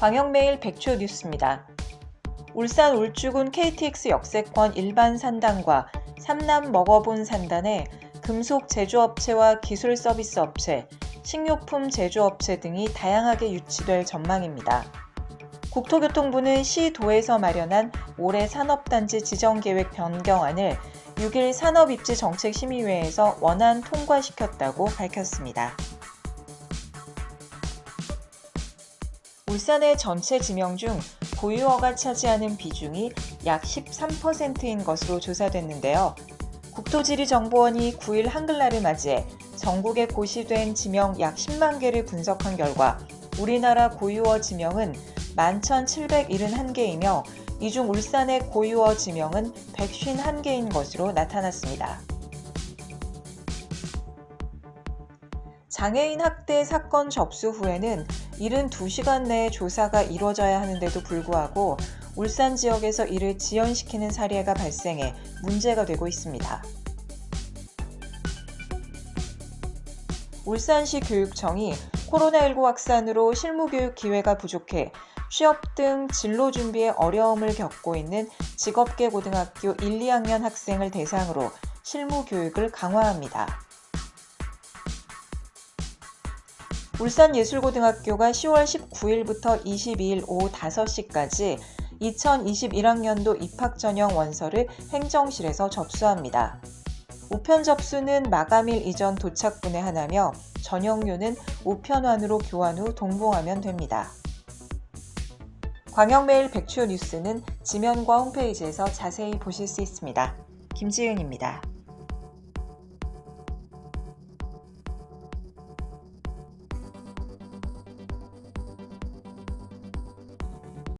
광역메일 백초 뉴스입니다. 울산 울주군 KTX 역세권 일반 산단과 삼남 먹어본 산단에 금속 제조업체와 기술 서비스 업체, 식료품 제조업체 등이 다양하게 유치될 전망입니다. 국토교통부는 시도에서 마련한 올해 산업단지 지정계획 변경안을 6일 산업입지정책심의회에서 원안 통과시켰다고 밝혔습니다. 울산의 전체 지명 중 고유어가 차지하는 비중이 약 13%인 것으로 조사됐는데요. 국토지리정보원이 9일 한글날을 맞이해 전국에 고시된 지명 약 10만 개를 분석한 결과 우리나라 고유어 지명은 11,771개이며 이 중 울산의 고유어 지명은 151개인 것으로 나타났습니다. 장애인 학대 사건 접수 후에는 72시간 내에 조사가 이뤄져야 하는데도 불구하고 울산 지역에서 이를 지연시키는 사례가 발생해 문제가 되고 있습니다. 울산시 교육청이 코로나19 확산으로 실무교육 기회가 부족해 취업 등 진로 준비에 어려움을 겪고 있는 직업계 고등학교 1, 2학년 학생을 대상으로 실무 교육을 강화합니다. 울산예술고등학교가 10월 19일부터 22일 오후 5시까지 2021학년도 입학 전형 원서를 행정실에서 접수합니다. 우편 접수는 마감일 이전 도착분에 하나며 전형료는 우편환으로 교환 후 동봉하면 됩니다. 광역메일 백추 뉴스는 지면과 홈페이지에서 자세히 보실 수 있습니다. 김지은입니다.